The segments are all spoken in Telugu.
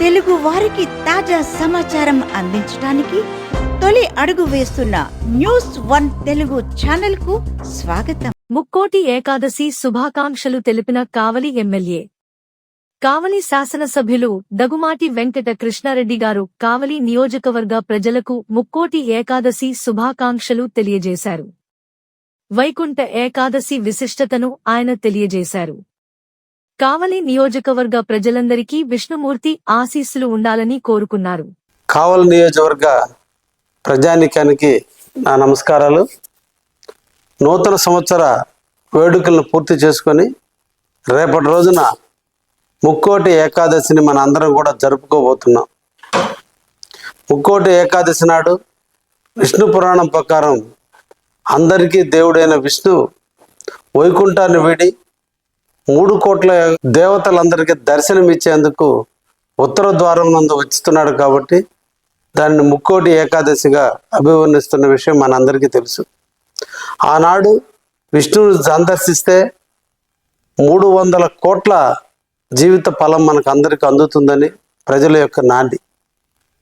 తెలుగు వారికి తాజా సమాచారం అందించడానికి తొలి అడుగు వేస్తున్న న్యూస్ వన్ తెలుగు ఛానల్కు స్వాగతం. ముక్కోటి ఏకాదశి శుభాకాంక్షలు తెలిపిన కావలి ఎమ్మెల్యే. కావలి శాసనసభ్యులు దగుమాటి వెంకట కృష్ణారెడ్డి గారు కావలి నియోజకవర్గ ప్రజలకు ముక్కోటి ఏకాదశి శుభాకాంక్షలు తెలియజేశారు. వైకుంఠ ఏకాదశి విశిష్టతను ఆయన తెలియజేశారు. కావలి నియోజకవర్గ ప్రజలందరికీ విష్ణుమూర్తి ఆశీస్సులు ఉండాలని కోరుకున్నారు. కావలి నియోజకవర్గ ప్రజానికానికి నా నమస్కారాలు. నూతన సంవత్సర వేడుకలను పూర్తి చేసుకొని రేపటి రోజున ముక్కోటి ఏకాదశిని మన అందరం కూడా జరుపుకోబోతున్నాం. ముక్కోటి ఏకాదశి నాడు విష్ణు పురాణం ప్రకారం అందరికీ దేవుడైన విష్ణు వైకుంఠాన్ని వీడి మూడు కోట్ల దేవతలందరికీ దర్శనం ఇచ్చేందుకు ఉత్తర ద్వారం నందు వచ్చుతున్నాడు కాబట్టి దాన్ని ముక్కోటి ఏకాదశిగా అభివర్ణిస్తున్న విషయం మనందరికీ తెలుసు. ఆనాడు విష్ణువుని సందర్శిస్తే మూడు వందల కోట్ల జీవిత ఫలం మనకు అందరికీ అందుతుందని ప్రజల యొక్క నాంది.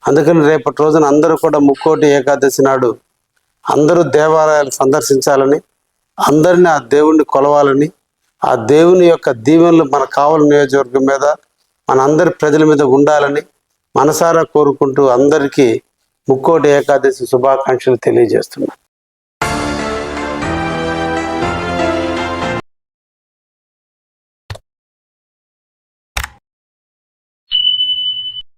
అందుకని రేపటి రోజున అందరూ కూడా ముక్కోటి ఏకాదశి నాడు అందరూ దేవాలయాలు సందర్శించాలని అందరినీ ఆ దేవుణ్ణి కొలవాలని ఆ దేవుని యొక్క దీవెనలు మన కావలి నియోజకవర్గం మీద మన అందరి ప్రజల మీద ఉండాలని మనసారా కోరుకుంటూ అందరికీ ముక్కోటి ఏకాదశి శుభాకాంక్షలు తెలియజేస్తున్నాను